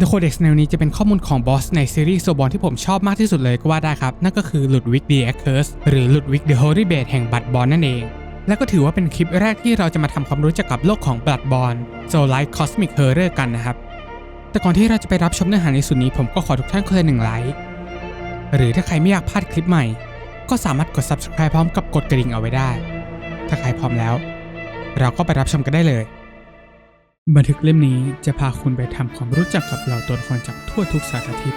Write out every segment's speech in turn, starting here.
The Codex แนวนี้จะเป็นข้อมูลของบอสในซีรีส์โซบอนที่ผมชอบมากที่สุดเลยก็ว่าได้ครับ นั่นก็คือหลุดวิก The Accurs หรือหลุดวิก The Holy b a t แห่งบัตบอลนั่นเอง และก็ถือว่าเป็นคลิปแรกที่เราจะมาทำความรู้จักกับโลกของบัตบอล Soul Like Cosmic Horror กันนะครับ แต่ก่อนที่เราจะไปรับชมเนื้อหาในส่วนนี้ผมก็ขอทุกท่านคนละหนึ่งไลค์หรือถ้าใครไม่อยากพลาดคลิปใหม่ ก็สามารถกด subscribe พร้อมกับกดกระดิ่งเอาไว้ได้ ถ้าใครพร้อมแล้ว เราก็ไปรับชมกันได้เลย บันทึกเล่มนี้จะพาคุณไปทำความรู้จักกับเหล่าตัวละครจากทั่วทุกสารทิศ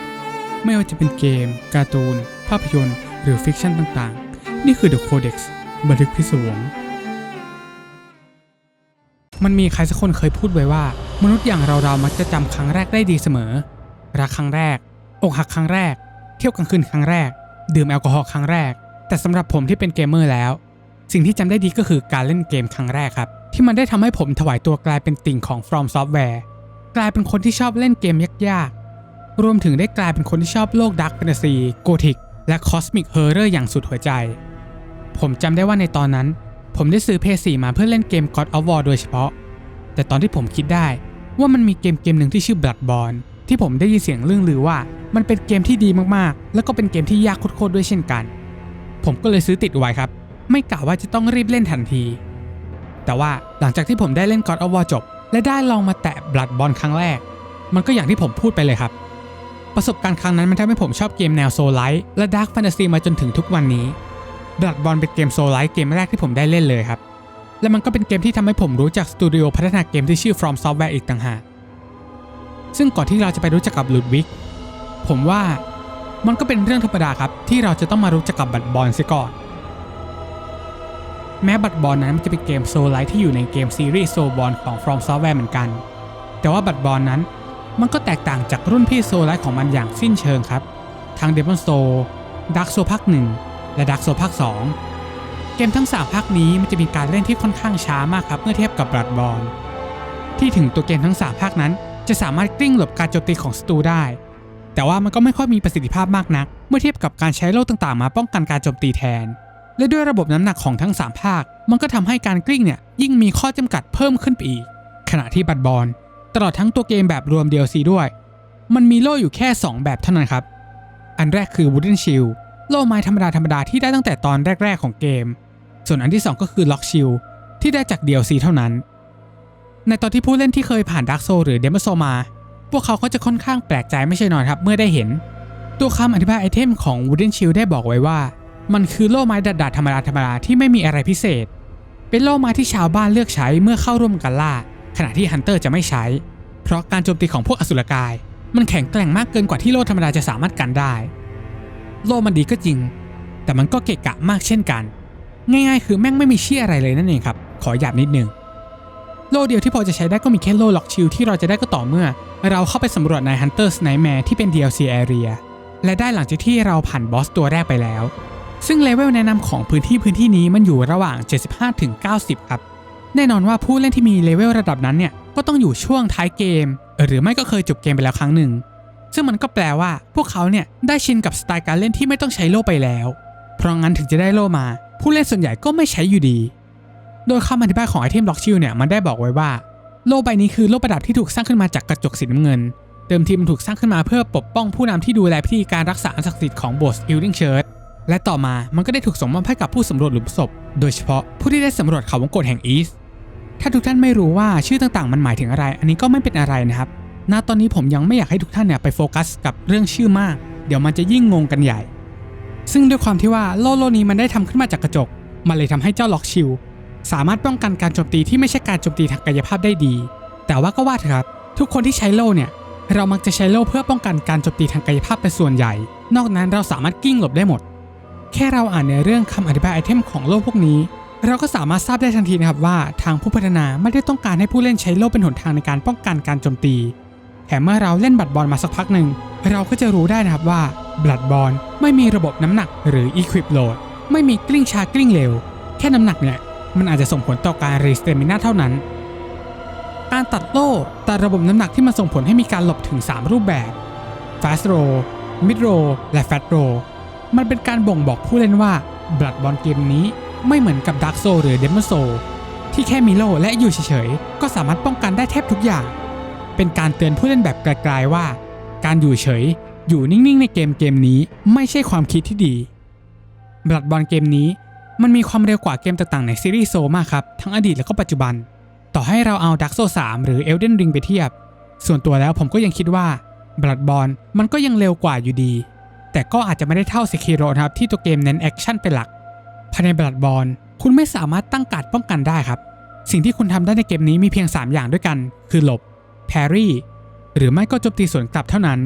ไม่ว่าจะเป็นเกม การ์ตูน ภาพยนตร์ หรือฟิกชันต่างๆ นี่คือ The Codex บันทึกพิศวง มันมีใครสักคนเคยพูดไว้ว่า มนุษย์อย่างเราๆมักจะจำครั้งแรกได้ดีเสมอ รักครั้งแรก อกหักครั้งแรก เที่ยวกลางคืนครั้งแรก ดื่มแอลกอฮอล์ครั้งแรก แต่สำหรับผมที่เป็นเกมเมอร์แล้ว สิ่งที่จำได้ดีก็คือการเล่นเกมครั้งแรกครับ ที่มันได้ทำให้ผมถวายตัวกลายเป็นติ่งของ From Software กลายเป็นคนที่ชอบเล่นเกมยากๆ รวมถึงได้กลายเป็นคนที่ชอบโลกดักแฟนตาซีโกธิกและคอสมิกเฮอร์เรอร์อย่างสุดหัวใจ ผมจำได้ว่าในตอนนั้น ผมได้ซื้อ PS4 มาเพื่อเล่นเกม God of War โดยเฉพาะ แต่ตอนที่ผมคิดได้ว่ามันมีเกมเกมหนึ่งที่ชื่อ Bloodborne ที่ผมได้ยินเสียงเรื่องลือว่า มันเป็นเกมที่ดีมากๆ แล้วก็เป็นเกมที่ยากโคตรๆด้วยเช่นกัน ผมก็เลยซื้อติดไว้ครับ ไม่กะว่าจะต้องรีบเล่นทันที แต่ว่าหลังจากที่ผมได้เล่น God of War จบ และได้ลองมาแตะ Blood b o n ครั้งแรก มันก็อย่างที่ผมพูดไปเลยครับ ประสบการณ์ครั้งนั้นมันทำให้ผมชอบเกมแนวโซลไลท์และดาร์ f แฟนตาซีมาจนถึงทุกวันนี้ Blood b o n เป็นเกมโซลไลท์เกมแรกที่ผมได้เล่นเลยครับ และมันก็เป็นเกมที่ทำให้ผมรู้จักสตูดิโอพัฒนาเกมที่ชื่อ From Software อีกต่างหากซึ่งก่อนที่เราจะไปรู้จักกับลูดวิกผมว่ามันก็เป็นเรื่องธรรมดาครับที่เราจะต้องมารู้จักกับบัตรบอลเสียก่อน แม้บัตบอลนั้นมันจะเป็นเกมโซลไลท์ที่อยู่ในเกมซีรีส์โซบอลของ From Software เหมือนกัน แต่ว่าบัตบอลนั้น มันก็แตกต่างจากรุ่นพี่โซลไลท์ของมันอย่างสิ้นเชิงครับ ทั้ง Demon Soul Dark Soul ภาค1และ Dark Soul ภาค2 เกมทั้ง 3 ภาคนี้มันจะมีการเล่นที่ค่อนข้างช้ามากครับเมื่อเทียบกับบัตบอลที่ถึงตัวเกมทั้ง 3 ภาคนั้น จะสามารถกลิ้งหลบการโจมตีของศัตรูได้ แต่ว่ามันก็ไม่ค่อยมีประสิทธิภาพมากนัก เมื่อเทียบกับการใช้โล่ต่างๆ มาป้องกันการโจมตีแทน และด้วยระบบน้ำหนักของทั้ง 3 ภาค มันก็ทำให้การกลิ้งเนี่ยยิ่งมีข้อจำกัดเพิ่มขึ้นไปอีก ขณะที่บัตบอลตลอดทั้งตัวเกมแบบรวม DLC ด้วย มันมีโล่อยู่แค่ 2 แบบเท่านั้นครับ อันแรกคือ Wooden Shield โล่ไม้ธรรมดาธรรมดาที่ได้ตั้งแต่ตอนแรก ๆ ของเกม ส่วนอันที่ 2 ก็คือ Lock Shield ที่ได้จาก DLC เท่านั้น ในตอนที่ผู้เล่นที่เคยผ่าน Dark Soul หรือ Demon Soul มา พวกเขาก็จะค่อนข้างแปลกใจไม่ใช่น้อยครับเมื่อได้เห็น ตัวคำอธิบายไอเทมของ Wooden Shield ได้บอกไว้ว่า มันคือโล่ไม้ดัดๆธรรมดาธรรมดาที่ไม่มีอะไรพิเศษ เป็นโล่ไม้ที่ชาวบ้านเลือกใช้เมื่อเข้าร่วมกันล่า ขณะที่ฮันเตอร์จะไม่ใช้ เพราะการโจมตีของพวกอสุรกาย มันแข็งแกร่งมากเกินกว่าที่โล่ธรรมดาจะสามารถกันได้ โล่มันดีก็จริง แต่มันก็เกะกะมากเช่นกัน ง่ายๆ คือแม่งไม่มีเชี่ยอะไรเลยนั่นเองครับ ขอหยาบนิดนึง โล่เดียวที่พอจะใช้ได้ก็มีแค่โล่ล็อกชิลที่เราจะได้ก็ต่อเมื่อ เราเข้าไปสำรวจใน Hunter's Nightmare ที่เป็น DLC Area และได้หลังจากที่เราผ่านบอสตัวแรกไปแล้ว ซึ่งเลเวลแนะนำของพื้นที่พื้นที่นี้มันอยู่ระหว่าง 75ถึง90 ครับ แน่นอนว่าผู้เล่นที่มีเลเวลระดับนั้นเนี่ยก็ต้องอยู่ช่วงท้ายเกม หรือไม่ก็เคยจบเกมไปแล้วครั้งหนึ่ง ซึ่งมันก็แปลว่าพวกเขาเนี่ยได้ชินกับสไตล์การเล่นที่ไม่ต้องใช้โล่ไปแล้ว เพราะงั้นถึงจะได้โล่มา ผู้เล่นส่วนใหญ่ก็ไม่ใช้อยู่ดี โดยคำอธิบายของไอเทมล็อกชิลเนี่ยมันได้บอกไว้ว่าโล่ใบนี้คือโล่ประดับที่ถูกสร้างขึ้นมาจากกระจกสีน้ำเงิน เดิมทีมันถูกสร้างขึ้นมาเพื่อปกป้องผู้นำที่ดูแลพิธีการรักษาอันศักดิ์สิทธิ์ของโบสถ์อิลดิงเชิร์ และต่อมามันก็ได้ถูกส่งมอบให้กับผู้สำรวจหลุมศพ โดยเฉพาะผู้ที่ได้สำรวจเขาวงกตแห่งอีสถ้าทุกท่านไม่รู้ว่าชื่อต่างๆ มันหมายถึงอะไร อันนี้ก็ไม่เป็นอะไรนะครับ ณ ตอนนี้ผมยังไม่อยากให้ทุกท่านเนี่ยไปโฟกัสกับเรื่องชื่อมาก เดี๋ยวมันจะยิ่งงงกันใหญ่ ซึ่งด้วยความที่ว่าโล่โลนี้มันได้ทำขึ้นมาจากกระจก มันเลยทำให้เจ้าล็อกชิลสามารถป้องกันการโจมตีที่ไม่ใช่การโจมตีทางกายภาพได้ดี แต่ว่าก็ว่าเถอะครับ ทุกคนที่ใช้โล่เนี่ย เรามักจะใช้โล่เพื่อป้องกันการโจมตีทางกายภาพเป็นส่วนใหญ่ นอกนั้นเราสามารถกิ้งหลบได้หมด แค่เราอ่านในเรื่องคำอธิบายไอเทมของโล่พวกนี้ เราก็สามารถทราบได้ทันทีนะครับว่าทางผู้พัฒนาไม่ได้ต้องการให้ผู้เล่นใช้โล่เป็นหนทางในการป้องกันการโจมตี แถมเมื่อเราเล่นบัตรบอลมาสักพักหนึ่งเราก็จะรู้ได้นะครับว่าบัตรบอลไม่มีระบบน้ำหนักหรือ Equip Load ไม่มีกลิ้งช้ากลิ้งเร็ว แค่น้ำหนักเนี่ยมันอาจจะส่งผลต่อการรีสเตมินาเท่านั้น การตัดโล่ตัดระบบน้ำหนักที่มันส่งผลให้มีการหลบถึง 3 รูปแบบ Fast Roll Mid Roll และ Fat Roll มันเป็นการบ่งบอกผู้เล่นว่า Blood b o r n เกมนี้ไม่เหมือนกับ Dark Soul หรือ Demon Soul ที่แค่มีโลและอยู่เฉยๆ ก็สามารถป้องกันได้แทบทุกอย่าง เป็นการเตือนผู้เล่นแบบไกลๆว่า การอยู่เฉย อยู่นิ่งๆ ในเกมเกมนี้ไม่ใช่ความคิดที่ดีบลัดบอลเกมนี้ มันมีความเร็วกว่าเกมต่างๆ ในซีรีส์โซมากครับ ทั้งอดีตและก็ปัจจุบัน ต่อให้เราเอาดักโซ3หรือ Elden Ring ไปเทียบ ส่วนตัวแล้วผมก็ยังคิดว่าบลัดบอลมันก็ยังเร็วกว่าอยู่ดี แต่ก็อาจจะไม่ได้เท่า Sekiro นะครับที่ตัวเกมเน้นแอคชั่นเป็นหลัก ภายในบลัดบอลคุณไม่สามารถตั้งการดป้องกันได้ครับ สิ่งที่คุณทำได้ในเกมนี้มีเพียง 3 อย่างด้วยกัน คือหลบแพรี่หรือไม่ก็โจมตีสวนกลับเท่านั้น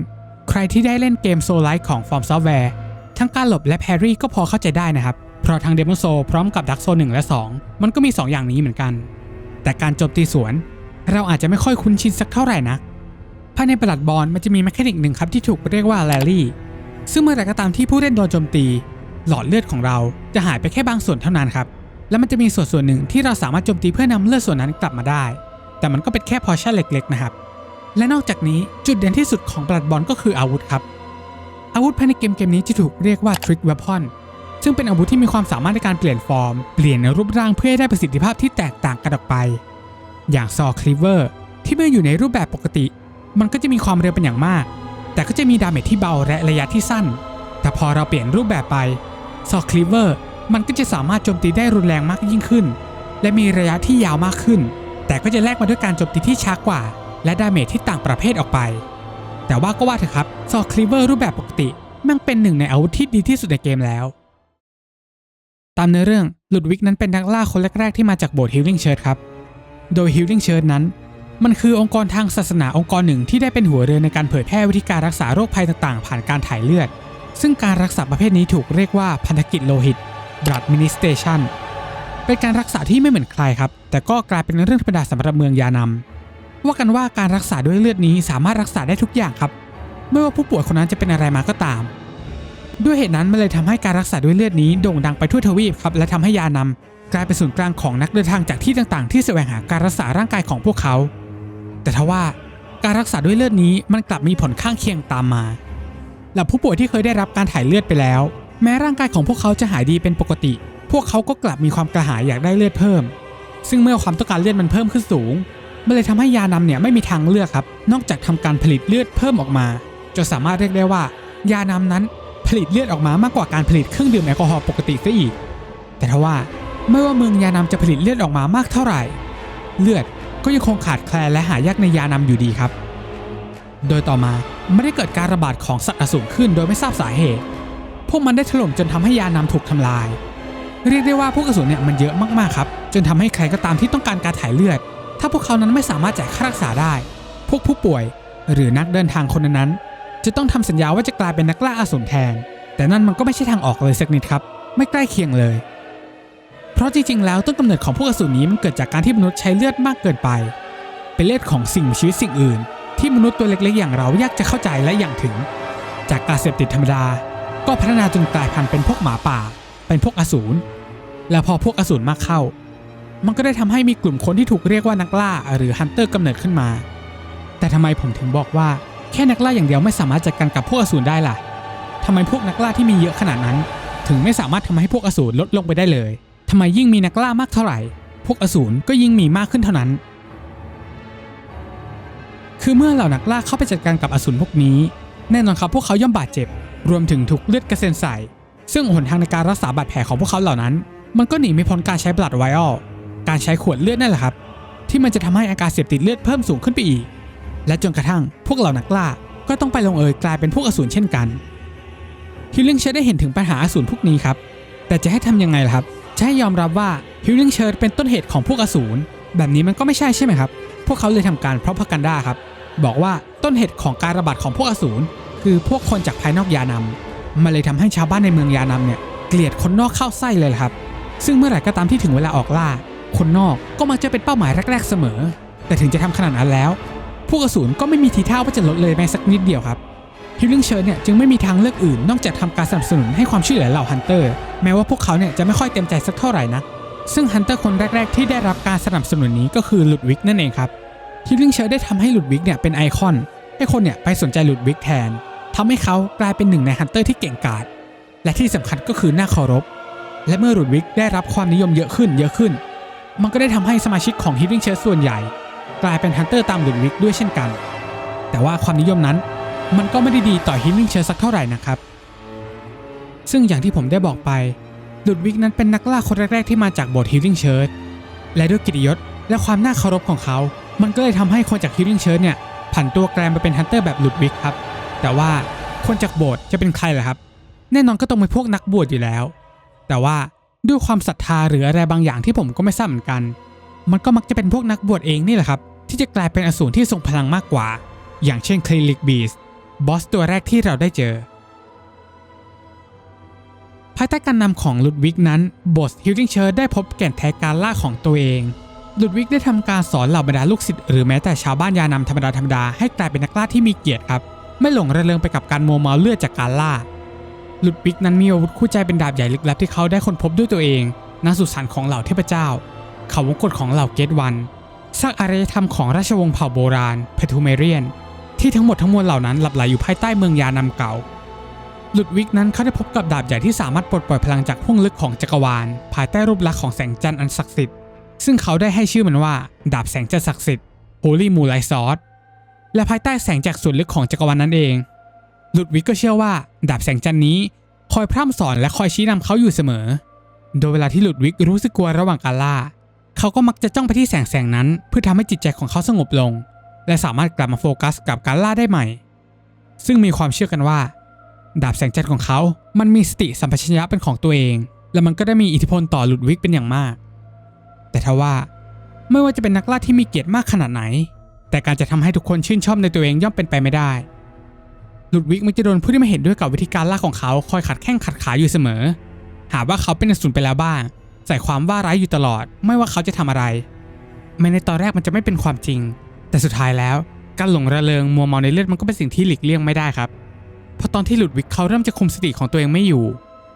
ใครที่ได้เล่นเกมโซลไลท์ของ From Software ทั้งการหลบและแพรี่ก็พอเข้าใจได้นะครับ เพราะทาง Demon Soul พร้อมกับ Dark Soul 1และ 2 มันก็มี 2 อย่างนี้เหมือนกัน แต่การโจมตีสวน เราอาจจะไม่ค่อยคุ้นชินสักเท่าไหร่นะภายในบลัดบอลมันจะมีแมคานิกหนึ่งครับที่ถูกเรียกว่าแรลลี่ ซึ่งเมื่อไรก็ตามที่ผู้เล่นโดนโจมตี หลอดเลือดของเราจะหายไปแค่บางส่วนเท่านั้นครับ แล้วมันจะมีส่วนส่วนหนึ่งที่เราสามารถโจมตีเพื่อนำเลือดส่วนนั้นกลับมาได้ แต่มันก็เป็นแค่พอชั่นเล็ก ๆ นะครับ และนอกจากนี้จุดเด่นที่สุดของบลัดบอลก็คืออาวุธครับ อาวุธภายในเกมเกมนี้จะถูกเรียกว่า Trick Weapon ซึ่งเป็นอาวุธที่มีความสามารถในการเปลี่ยนฟอร์ม เปลี่ยนรูปร่างเพื่อให้ได้ประสิทธิภาพที่แตกต่างกันออกไป อย่างซอคลิเวอร์ที่เมื่ออยู่ในรูปแบบปกติ มันก็จะมีความเร็วเป็นอย่างมาก แต่ก็จะมีดาเมจที่เบาและระยะที่สั้น แต่พอเราเปลี่ยนรูปแบบไปซอคลิเวอร์มันก็จะสามารถโจมตีได้รุนแรงมากยิ่งขึ้น และมีระยะที่ยาวมากขึ้น แต่ก็จะแลกมาด้วยการโจมตีที่ช้ากว่า และดาเมจที่ต่างประเภทออกไป แต่ว่าก็ว่าเถอะครับซอคลิเวอร์รูปแบบปกติมันเป็นหนึ่งในอาวุธที่ดีที่สุดในเกมแล้ว ตามเนื้อเรื่องหลุดวิกนั้นเป็นนักล่าคนแรกๆที่มาจากโบสถ์ฮิลลิงเชิร์ h ครับ โดยฮิลลิงเชิร์ h นั้น มันคือองค์กรทางศาสนาองค์กรหนึ่งที่ได้เป็นหัวเรือในการเผยแพร่วิธีการรักษาโรคภัยต่างๆ ผ่านการถ่ายเลือด ซึ่งการรักษาประเภทนี้ถูกเรียกว่าพันธกิจโลหิต blood ministration เป็นการรักษาที่ไม่เหมือนใครครับ แต่ก็กลายเป็นเรื่องธรรมดาสำหรับเมืองยานำว่ากันว่าการรักษาด้วยเลือดนี้สามารถรักษาได้ทุกอย่างครับ ไม่ว่าผู้ป่วยคนนั้นจะเป็นอะไรมาก็ตาม ด้วยเหตุนั้นมันเลยทำให้การรักษาด้วยเลือดนี้โด่งดังไปทั่วทวีปครับและทำให้ยานำกลายเป็นศูนย์กลางของนักเดินทางจากที่ต่างๆ ที่แสวงหาการรักษาร่างกายของพวกเขา แต่ทว่าการรักษาด้วยเลือดนี้มันกลับมีผลข้างเคียงตามมาเหล่าผู้ป่วยที่เคยได้รับการถ่ายเลือดไปแล้ว แม้ร่างกายของพวกเขาจะหายดีเป็นปกติ พวกเขาก็กลับมีความกระหายอยากได้เลือดเพิ่ม ซึ่งเมื่อความต้องการเลือดมันเพิ่มขึ้นสูง มันเลยทำให้ยานำเนี่ยไม่มีทางเลือกครับ นอกจากทำการผลิตเลือดเพิ่มออกมาจนสามารถเรียกได้ว่า ยานำนั้นผลิตเลือดออกมามากกว่าการผลิตเครื่องดื่มแอลกอฮอล์ปกติซะอีก แต่ทว่าไม่ว่าเมืองยานำจะผลิตเลือดออกมามากเท่าไหร่ เลือด ก็ยังคงขาดแคลนและหายากในยานำอยู่ดีครับ โดยต่อมาไม่ได้เกิดการระบาดของสัตว์อสูรขึ้นโดยไม่ทราบสาเหตุ พวกมันได้ถล่มจนทำให้ยานำถูกทำลาย เรียกได้ว่าพวกอสูรเนี่ยมันเยอะมากๆครับจนทำให้ใครก็ตามที่ต้องการการถ่ายเลือด ถ้าพวกเขานั้นไม่สามารถจ่ายค่ารักษาได้ พวกผู้ป่วย หรือนักเดินทางคนนั้นๆจะต้องทำสัญญาว่าจะกลายเป็นนักล่าอสูรแทน แต่นั่นมันก็ไม่ใช่ทางออกเลยสักนิดครับ ไม่ใกล้เคียงเลย เพราะจริงๆ แล้วต้นกำเนิดของพวกอสูรนี้มันเกิดจากการที่มนุษย์ใช้เลือดมากเกินไป เป็นเลือดของสิ่งมีชีวิตสิ่งอื่น ที่มนุษย์ตัวเล็กๆ อย่างเรายากจะเข้าใจและอย่างถึง จากการเสพติดธรรมดา ก็พัฒนาจนกลายพันธุ์เป็นพวกหมาป่า เป็นพวกอสูร แล้วพอพวกอสูรมากเข้า มันก็ได้ทำให้มีกลุ่มคนที่ถูกเรียกว่านักล่าหรือฮันเตอร์กำเนิดขึ้นมา แต่ทำไมผมถึงบอกว่าแค่นักล่าอย่างเดียวไม่สามารถจัดการกับพวกอสูรได้ล่ะทำไมพวกนักล่าที่มีเยอะขนาดนั้น ถึงไม่สามารถทำให้พวกอสูรลดลงไปได้เลย ทำไมยิ่งมีนักล่ามากเท่าไหร่ พวกอสูรก็ยิ่งมีมากขึ้นเท่านั้น คือเมื่อเหล่านักล่าเข้าไปจัดการกับอสูรพวกนี้ แน่นอนครับพวกเขาย่อมบาดเจ็บ รวมถึงถูกเลือดกระเซ็นใส่ ซึ่งหนทางในการรักษาบาดแผลของพวกเขาเหล่านั้น มันก็หนีไม่พ้นการใช้บลัดไวออลการใช้ขวดเลือดนั่นแหละครับ ที่มันจะทำให้อาการเสพติดเลือดเพิ่มสูงขึ้นไปอีก และจนกระทั่งพวกเหล่านักล่าก็ต้องไปลงเอยกลายเป็นพวกอสูรเช่นกันฮิลลิงเชิร์ได้เห็นถึงปัญหาอสูรพวกนี้ครับ แต่จะให้ทำยังไงล่ะครับ จะให้ยอมรับว่าฮิลลิงเชิร์ดเป็นต้นเหตุของพวกอสูรแบบนี้มันก็ไม่ใช่ใช่ไหมครับ พวกเขาเลยทำการเพราะพักันดาครับ บอกว่าต้นเหตุของการระบาดของพวกอสูรคือพวกคนจากภายนอกยานำมันเลยทำให้ชาวบ้านในเมืองยานำเนี่ยเกลียดคนนอกเข้าไส้เลยครับ ซึ่งเมื่อไหร่ก็ตามที่ถึงเวลาออกล่า คนนอกก็มักจะเป็นเป้าหมายแรกๆเสมอ แต่ถึงจะทำขนาดนั้นแล้ว พวกอสูรก็ไม่มีทีท่าว่าจะลดเลยแม้สักนิดเดียวครับ ฮิลลิ่งเชิร์เนี่ยจึงไม่มีทางเลือกอื่นนอกจากทำการสนับสนุนให้ความช่วยเหลือเหล่าฮันเตอร์แม้ว่าพวกเขาเนี่ยจะไม่ค่อยเต็มใจสักเท่าไหร่นะซึ่งฮันเตอร์คนแรก ๆ ที่ได้รับการสนับสนุนนี้ก็คือหลุดวิกนั่นเองครับฮิลลิ่งเชิร์ได้ทำให้หลุดวิกเนี่ยเป็นไอคอน ให้คนเนี่ยไปสนใจหลุดวิกแทนทำให้เขากลายเป็นหนึ่งในฮันเตอร์ที่เก่งกาจและที่สำคัญก็คือน่าเคารพ และเมื่อหลุดวิกได้รับความนิยมเยอะขึ้นเยอะขึ้น มันก็ได้ทำให้สมาชิกของฮิลลิ่งเชิร์ส่วนใหญ่ กลายเป็นฮันเตอร์ตามหลุดวิกด้วยเช่นกัน แต่ว่าความนิยมนั้น มันก็ไม่ได้ดีต่อฮิลลิงเชิร์สักเท่าไหร่นะครับ ซึ่งอย่างที่ผมได้บอกไปหลุดวิกนั้นเป็นนักล่าคนแรกๆที่มาจากโบสถ์ฮิลลิ่งเชิร์และด้วยกิตยศและความน่าเคารพของเขา มันก็เลยทำให้คนจากฮิลลิ่งเชิร์เนี่ยผันตัวแกลายมาเป็นฮันเตอร์แบบหลุดวิกครับ แต่ว่าคนจากโบสถ์จะเป็นใครล่ะครับ แน่นอนก็ต้องเป็นพวกนักบวชอยู่แล้ว แต่ว่าด้วยความศรัทธาหรืออะไรบางอย่างที่ผมก็ไม่ทราบเหมือนกัน มันก็มักจะเป็นพวกนักบวชเองนี่แหละครับ ที่จะกลายเป็นอสูรที่ทรงพลังมากกว่า อย่างเช่นคลิลิกบีส บอสตัวแรกที่เราได้เจอ ภายใต้การนำของลุดวิกนั้นบอสฮิลลิงเชิร์ได้พบแก่นแท้การล่าของตัวเองลุดวิกได้ทำการสอนเหล่าบรรดาลูกศิษย์หรือแม้แต่ชาวบ้านยานำธรรมดาธรรมดาให้กลายเป็นนักล่าที่มีเกียรติครับ ไม่หลงระเริงไปกับการโมเมาเลือดจากการล่าลุดวิกนั้นมีอาวุธคู่ใจเป็นดาบใหญ่ลึกลับที่เขาได้ค้นพบด้วยตัวเองณสุสานของเหล่าเทพเจ้า เขาวงกฏของเหล่าเกตวันซากอารยธรรมของราชวงศ์เผ่าโบราณเพทูเมเรียน ที่ทั้งหมดทั้งมวลเหล่านั้นหลับไหลอยู่ภายใต้เมืองยานำเก่าหลุดวิกนั้นเขาได้พบกับดาบใหญ่ที่สามารถปลดปล่อยพลังจากห้วงลึกของจักรวาล ภายใต้รูปลักษณ์ของแสงจันทร์อันศักดิ์สิทธิ์ซึ่งเขาได้ให้ชื่อมันว่า ดาบแสงจันทร์ศักดิ์สิทธิ์ Holy Moonlight Sword และภายใต้แสงจากส่วนลึกของจักรวาลนั่นเองหลุดวิกก็เชื่อว่า ดาบแสงจันทร์นี้คอยพร่ำสอนและคอยชี้นำเขาอยู่เสมอ โดยเวลาที่หลุดวิกรู้สึกกลัวระหว่างการล่า เขาก็มักจะจ้องไปที่แสงแสงนั้น เพื่อทำให้จิตใจของเขาสงบลง และสามารถกลับมาโฟกัสกับการล่าได้ใหม่ ซึ่งมีความเชื่อกันว่า ดาบแสงจันทร์ของเขา มันมีสติสัมปชัญญะเป็นของตัวเอง และมันก็ได้มีอิทธิพลต่อหลุดวิกเป็นอย่างมาก แต่ทว่าไม่ว่าจะเป็นนักล่าที่มีเกียรติมากขนาดไหน แต่การจะทำให้ทุกคนชื่นชอบในตัวเองย่อมเป็นไปไม่ได้ หลุดวิกมักจะโดนผู้ที่ไม่เห็นด้วยกับวิธีการล่าของเขาคอยขัดแข้งขัดขาอยู่เสมอ หาว่าเขาเป็นอสูรไปแล้วบ้าง ใส่ความว่าร้ายอยู่ตลอด ไม่ว่าเขาจะทำอะไรแม้ในตอนแรกมันจะไม่เป็นความจริง แต่สุดท้ายแล้วการหลงระเริงมัวเมาในเลือดมันก็เป็นสิ่งที่หลีกเลี่ยงไม่ได้ครับเพราะตอนที่หลุดวิกเขาเริ่มจะคุมสติของตัวเองไม่อยู่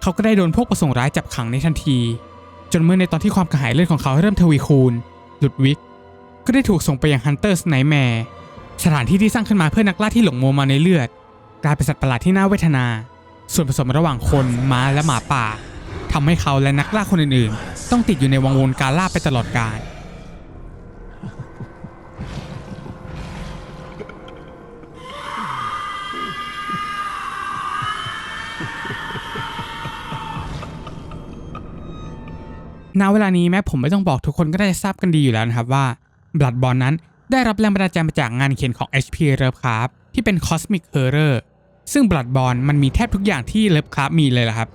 เขาก็ได้โดนพวกประสงค์ร้ายจับขังในทันที จนเมื่อในตอนที่ความกระหายเลือดของเขาเริ่มทวีคูณ หลุดวิกก็ได้ถูกส่งไปยังฮันเตอร์สไนแมร์สถานที่ที่สร้างขึ้นมาเพื่อนักล่าที่หลงมัวเมาในเลือด กลายเป็นสัตว์ประหลาดที่น่าเวทนา ส่วนผสมระหว่างคนม้าและหมาป่าทำให้เขาและนักล่าคนอื่นๆ ต้องติดอยู่ในวังวนการล่าไปตลอดกาล ณเวลานี้แม้ผมไม่ต้องบอกทุกคนก็ได้ทราบกันดีอยู่แล้วนะครับว่า Bloodborne นั้นได้รับแรงบันดาลใจมาจากงานเขียนของ HP Lovecraft ที่เป็น Cosmic Horror ซึ่ง Bloodborne มันมีแทบทุกอย่างที่ Lovecraft มีเลยละครับ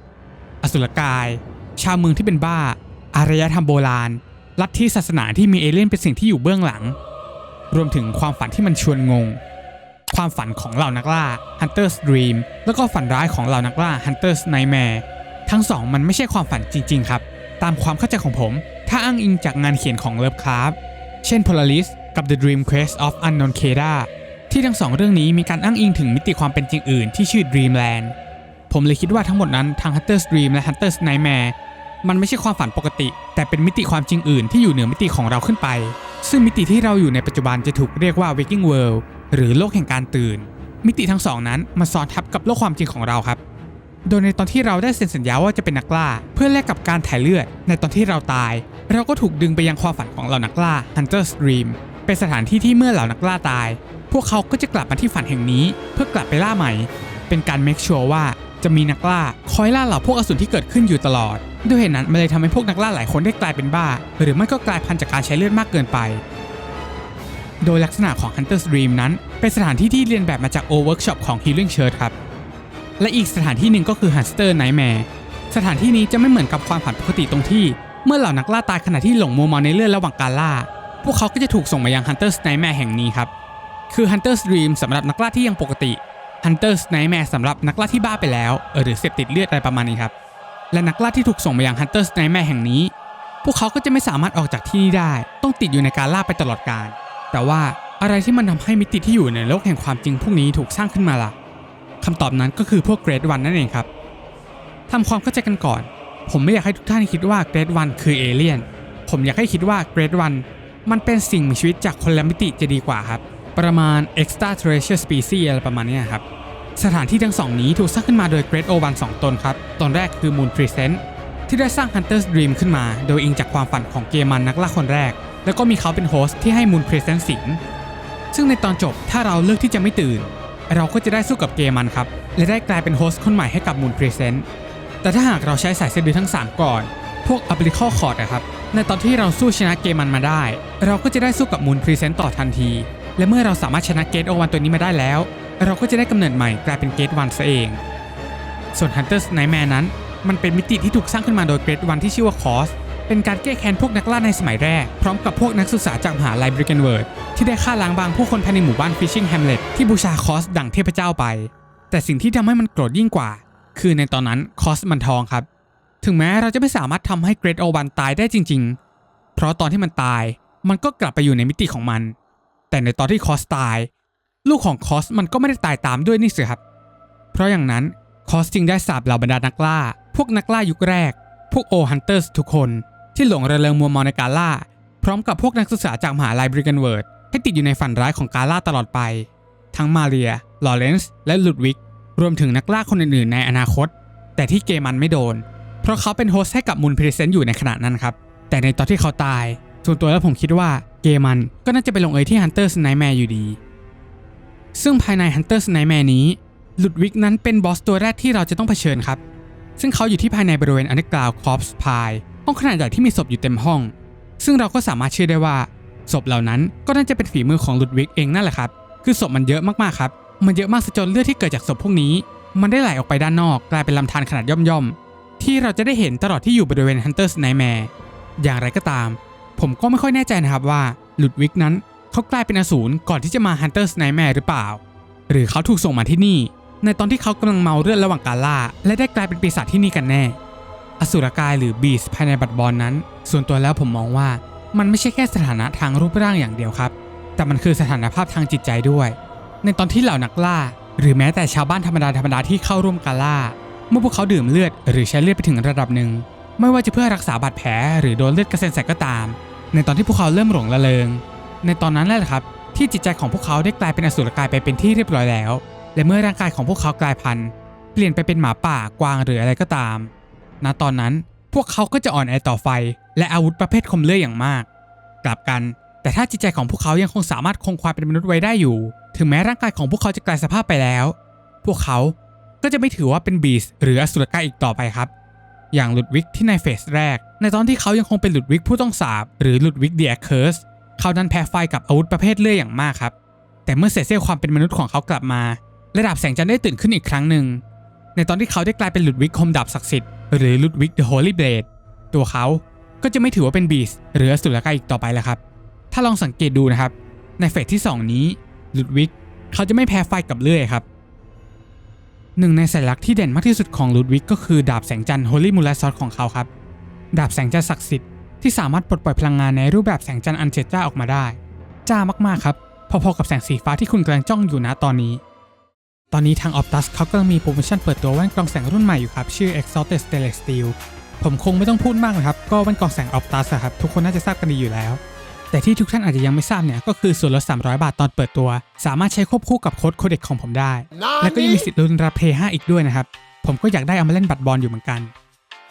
อสุรกาย ชาวเมืองที่เป็นบ้า อารยธรรมโบราณ ลัทธิศาสนาที่มีเอเลี่ยนเป็นสิ่งที่อยู่เบื้องหลัง รวมถึงความฝันที่มันชวนงง ความฝันของเหล่านักล่า Hunter's Dream แล้วก็ฝันร้ายของเหล่านักล่า Hunter's Nightmare ทั้งสองมันไม่ใช่ความฝันจริง ๆ ครับ ตามความเข้าใจของผม ถ้าอ้างอิงจากงานเขียนของเลิฟคราฟเช่น Polaris กับ The Dream Quest of Unknown Keda ที่ทั้งสองเรื่องนี้มีการอ้างอิงถึงมิติความเป็นจริงอื่นที่ชื่อ Dreamland ผมเลยคิดว่าทั้งหมดนั้นทาง Hunter's Dream และ Hunter's Nightmare มันไม่ใช่ความฝันปกติ แต่เป็นมิติความจริงอื่นที่อยู่เหนือมิติของเราขึ้นไป ซึ่งมิติที่เราอยู่ในปัจจุบันจะถูกเรียกว่า Waking World หรือโลกแห่งการตื่น มิติทั้งสองนั้นมาซ้อนทับกับโลกความจริงของเราครับ โดยในตอนที่เราได้เซ็นสัญญาว่าจะเป็นนักล่า เพื่อแลกกับการถ่ายเลือด ในตอนที่เราตาย เราก็ถูกดึงไปยังความฝันของเหล่านักล่า Hunter's Dream เป็นสถานที่ที่เมื่อเหล่านักล่าตาย พวกเขาก็จะกลับมาที่ฝันแห่งนี้ เพื่อกลับไปล่าใหม่ เป็นการ make sure ว่าจะมีนักล่าคอยล่าเหล่าพวกอสูรที่เกิดขึ้นอยู่ตลอด ด้วยเหตุนั้นมันเลยทำให้พวกนักล่าหลายคนได้กลายเป็นบ้า หรือไม่ก็กลายพันธุ์จากการใช้เลือดมากเกินไป โดยลักษณะของ Hunter's Dream นั้น เป็นสถานที่ที่เรียนแบบมาจาก O Workshop ของ Healing Church ครับ และอีกสถานที่หนึ่งก็คือ Hunter Nightmare สถานที่นี้จะไม่เหมือนกับความฝันปกติตรงที่ เมื่อเหล่านักล่าตายขณะที่หลงมัวเมาในเลือดระหว่างการล่า พวกเขาก็จะถูกส่งมายัง Hunter's Nightmare แห่งนี้ครับ คือ Hunter's Dream สำหรับนักล่าที่ยังปกติ Hunter's Nightmare สำหรับนักล่าที่บ้าไปแล้วหรือเสพติดเลือดอะไรประมาณนี้ครับและนักล่าที่ถูกส่งมายัง Hunter's Nightmare แห่งนี้ พวกเขาก็จะไม่สามารถออกจากที่นี่ได้ ต้องติดอยู่ในการล่าไปตลอดกาลแต่ว่าอะไรที่มันทำให้มิติที่อยู่ในโลกแห่งความจริงพวกนี้ถูกสร้างขึ้นมาล่ะ คำตอบนั้นก็คือพวกเกรดวันนั่นเองครับทำความเข้าใจกันก่อน ผมไม่อยากให้ทุกท่านคิดว่าเกรดวันคือเอเลี่ยน ผมอยากให้คิดว่าเกรดวันมันเป็นสิ่งมีชีวิตจากคนละมิติจะดีกว่าครับ ประมาณ extraterrestrial species อะไรประมาณนี้ครับ สถานที่ทั้งสองนี้ถูกสร้างขึ้นมาโดยเกรดโอวันสองตนครับ ตอนแรกคือ Moon Crescent ที่ได้สร้าง Hunter's Dream ขึ้นมา โดยอิงจากความฝันของเกมันนักล่าคนแรก แล้วก็มีเขาเป็นโฮสต์ที่ให้มูลเพรสเซนต์สิงซึ่งในตอนจบถ้าเราเลือกที่จะไม่ตื่น เราก็จะได้สู้กับเกมมันครับ และได้กลายเป็นโฮสต์คนใหม่ให้กับมูลพรสเซนต์แต่ถ้าหากเราใช้สายสะดือทั้ง 3 ก่อน พวก a b l i c a l Cord นะครับ ในตอนที่เราสู้ชนะเกมมันมาได้ เราก็จะได้สู้กับมูลพรีเซนต์ต่อทันที และเมื่อเราสามารถชนะเกตโอวันตัวนี้มาได้แล้ว เราก็จะได้กำเนิดใหม่กลายเป็นเกตวันซะเอง ส่วน Hunter's Nightmare นั้น มันเป็นมิติที่ถูกสร้างขึ้นมาโดยเกรดวันที่ชื่อว่าคอส เป็นการแก้แค้นพวกนักล่าในสมัยแรก พร้อมกับพวกนักศึกษาจากมหาลัยบริกเกนเวิร์ดที่ได้ฆ่าล้างบางผู้คนภายในหมู่บ้านฟิชชิงแฮมเล็ตที่บูชาคอสดั่งเทพเจ้าไป แต่สิ่งที่ทำให้มันโกรธยิ่งกว่า คือในตอนนั้นคอสมันทองครับ ถึงแม้เราจะไม่สามารถทำให้เกรดโอวันตายได้จริง ๆ เพราะตอนที่มันตาย มันก็กลับไปอยู่ในมิติของมัน แต่ในตอนที่คอสตาย ลูกของคอสมันก็ไม่ได้ตายตามด้วยนี่สิครับ เพราะอย่างนั้นคอสจึงได้สาบเหล่าบรรดานักล่า พวกนักล่ายุคแรก พวกโอฮันเตอร์สทุกคน ที่หลงระเริงมัวเมาในการล่า พร้อมกับพวกนักศึกษาจากมหาลัยบริกันเวิร์ดให้ติดอยู่ในฝันร้ายของการล่าตลอดไป ทั้งมาเรีย ลอเรนซ์ และลุดวิก รวมถึงนักล่าคนอื่นๆในอนาคต แต่ที่เกมันไม่โดน เพราะเขาเป็นโฮสต์ให้กับมูลพรีเซนต์อยู่ในขณะนั้นครับ แต่ในตอนที่เขาตาย ส่วนตัวแล้วผมคิดว่าเกมันก็น่าจะไปลงเอยที่ฮันเตอร์สไนแมร์อยู่ดี ซึ่งภายใน Hunter's Nightmare นี้ลุดวิกนั้นเป็นบอสตัวแรกที่เราจะต้องเผชิญครับ ซึ่งเขาอยู่ที่ภายในบริเวณ Underground Corpse Pile ห้องขนาดใหญ่ที่มีศพอยู่เต็มห้อง ซึ่งเราก็สามารถเชื่อได้ว่าศพเหล่านั้นก็น่าจะเป็นฝีมือของลุดวิกเองนั่นแหละครับ คือศพมันเยอะมากๆครับ มันเยอะมากจนเลือดที่เกิดจากศพพวกนี้ มันได้ไหลออกไปด้านนอกกลายเป็นลำธารขนาดย่อมๆ ที่เราจะได้เห็นตลอดที่อยู่บริเวณ Hunter's Nightmare อย่างไรก็ตาม ผมก็ไม่ค่อยแน่ใจนะครับว่าลุดวิกนั้นเขากลายเป็นอสูรก่อนที่จะมา Hunter's Nightmare หรือเปล่า หรือเขาถูกส่งมาที่นี่ ในตอนที่เขากำลังเมาเลือดระหว่างการล่า และได้กลายเป็นปีศาจที่นี่กันแน่ อสุรกายหรือบีสภายในบัตรบอลนั้น ส่วนตัวแล้วผมมองว่ามันไม่ใช่แค่สถานะทางรูปร่างอย่างเดียวครับ แต่มันคือสถานภาพทางจิตใจด้วย ในตอนที่เหล่านักล่า หรือแม้แต่ชาวบ้านธรรมดาธรรมดาที่เข้าร่วมการล่า เมื่อพวกเขาดื่มเลือดหรือใช้เลือดไปถึงระดับหนึ่ง ไม่ว่าจะเพื่อรักษาบาดแผล หรือโดนเลือดกระเซ็นใส่ก็ตาม ในตอนที่พวกเขาเริ่มหลงระเริง ในตอนนั้นแหละครับ ที่จิตใจของพวกเขาได้กลายเป็นอสุรกายไปเป็นที่เรียบร้อยแล้ว และเมื่อร่างกายของพวกเขากลายพันธุ์เปลี่ยนไปเป็นหมาป่ากวางหรืออะไรก็ตาม ณตอนนั้นพวกเขาก็จะอ่อนแอต่อไฟ และอาวุธประเภทคมเลื่อยอย่างมาก กลับกัน แต่ถ้าจิตใจของพวกเขายังคงสามารถคงความเป็นมนุษย์ไว้ได้อยู่ ถึงแม้ร่างกายของพวกเขาจะกลายสภาพไปแล้ว พวกเขาก็จะไม่ถือว่าเป็นบีสหรืออสุรกายอีกต่อไปครับ อย่างหลุดวิกที่ในเฟสแรก ในตอนที่เขายังคงเป็นหลุดวิกผู้ต้องสาบหรือหลุดวิกเดียเคิร์สเขาดันแพ้ไฟกับอาวุธประเภทเลื่อยอย่างมากครับ แต่เมื่อเศษเสี้ยวความเป็นมนุษย์ของเขากลับมา ระดับแสงจันทร์ได้ตื่นขึ้นอีกครั้งหนึ่ง ในตอนที่เขาได้กลายเป็นหลุดวิกคมดาบศักดิ์สิทธิ์หรือลุดวิกเดอะโฮลี่เบลดตัวเขาก็จะไม่ถือว่าเป็นบีสหรืออสุรกายอีกต่อไปแล้วครับ ถ้าลองสังเกตดูนะครับ ในเฟสที่ 2 นี้ลุดวิกเขาจะไม่แพ้ไฟกับเลื่อยครับหนึ่งในสัญลักษณ์ที่เด่นมากที่สุดของลุดวิกก็คือดาบแสงจันทร์ Holy m u l a s o t ของเขาครับ ดาบแสงจันทร์ศักดิ์สิทธิ์ที่สามารถปลดปล่อยพลังงานในรูปแบบแสงจันทร์อันเจิดจ้าออกมาได้ จ้ามากๆครับ พอๆกับแสงสีฟ้าที่คุณกำลังจ้องอยู่นะตอนนี้ ตอนนี้ทาง Optus เขากำลังมีโปรโมชั่นเปิดตัวแว่นกรองแสงรุ่นใหม่อยู่ครับ ชื่อ Exalted Stainless Steel ผมคงไม่ต้องพูดมากนะครับ ก็แว่นกรองแสง Optus อะครับ ทุกคนน่าจะทราบกันดีอยู่แล้ว แต่ที่ทุกท่านอาจจะยังไม่ทราบเนี่ย ก็คือส่วนลด 300 บาทตอนเปิดตัว สามารถใช้ควบคู่กับโค้ดโคเด็กของผมได้ และก็ยังมีสิทธิ์ลุ้นรับเพย์5อีกด้วยนะครับ ผมก็อยากได้เอามาเล่นบัตรบอลอยู่เหมือนกัน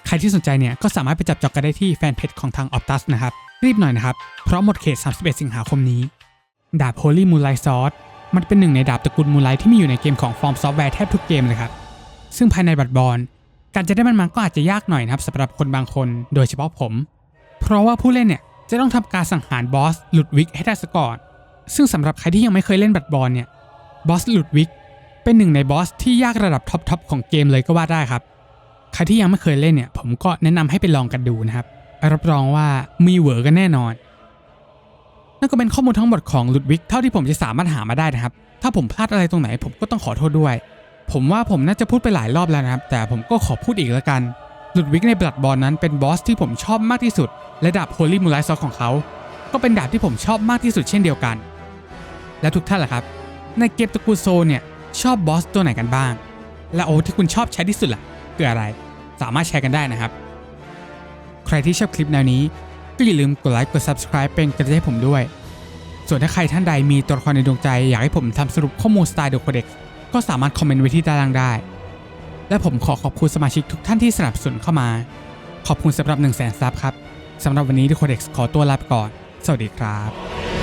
ใครที่สนใจเนี่ยก็สามารถไปจับจองกันได้ที่แฟนเพจของทาง Optus นะครับ รีบหน่อยนะครับ เพราะหมดเขต 31 สิงหาคมนี้ ดาบ Holy Moonlight Sword มันเป็นหนึ่งในดาบตระกูล Moonlight ที่มีอยู่ในเกมของ From Software แทบทุกเกมเลยครับ ซึ่งภายในบัตรบอลการจะได้มันมาก็อาจจะยากหน่อยนะครับสำหรับคนบางคน โดยเฉพาะผม เพราะว่าผู้เล่นเนี่ยจะต้องทำการสังหารบอสหลุดวิกให้ได้ซะก่อนซึ่งสำหรับใครที่ยังไม่เคยเล่นบัตรบอลเนี่ยบอสหลุดวิกเป็นหนึ่งในบอสที่ยากระดับท็อปทอปของเกมเลยก็ว่าได้ครับ ใครที่ยังไม่เคยเล่นเนี่ยผมก็แนะนำให้ไปลองกันดูนะครับ รับรองว่ามีเหวอกันแน่นอน นั่นก็เป็นข้อมูลทั้งหมดของลุดวิกเท่าที่ผมจะสามารถหามาได้นะครับ ถ้าผมพลาดอะไรตรงไหนผมก็ต้องขอโทษด้วย ผมว่าผมน่าจะพูดไปหลายรอบแล้วนะครับ แต่ผมก็ขอพูดอีกแล้วกันลุดวิกในบลัดบอลนั้นเป็นบอสที่ผมชอบมากที่สุด และดาบโฮลี่มูไลซอของเขา ก็เป็นดาบที่ผมชอบมากที่สุดเช่นเดียวกัน และทุกท่านล่ะครับ ในเกมตะกูโซเนี่ยชอบบอสตัวไหนกันบ้าง และโอ้ที่คุณชอบใช้ที่สุดล่ะคืออะไร สามารถแชร์กันได้นะครับ ใครที่ชอบคลิปแนวนี้ ก็อย่าลืมกดไลค์กด subscribe เป็นกำลังใจให้ผมด้วย ส่วนถ้าใครท่านใดมีตัวละครในดวงใจ อยากให้ผมทำสรุปข้อมูลสไตล์เดอะโคเด็กก็สามารถคอมเมนต์ไว้ที่ด้านล่างได้ และผมขอขอบคุณสมาชิกทุกท่านที่สนับสนุนเข้ามา ขอบคุณสำหรับ 1 0 0 0 0แสนซับครับสำหรับวันนี้เดอะโคเด็กขอตัวลาไปก่อน สวัสดีครับ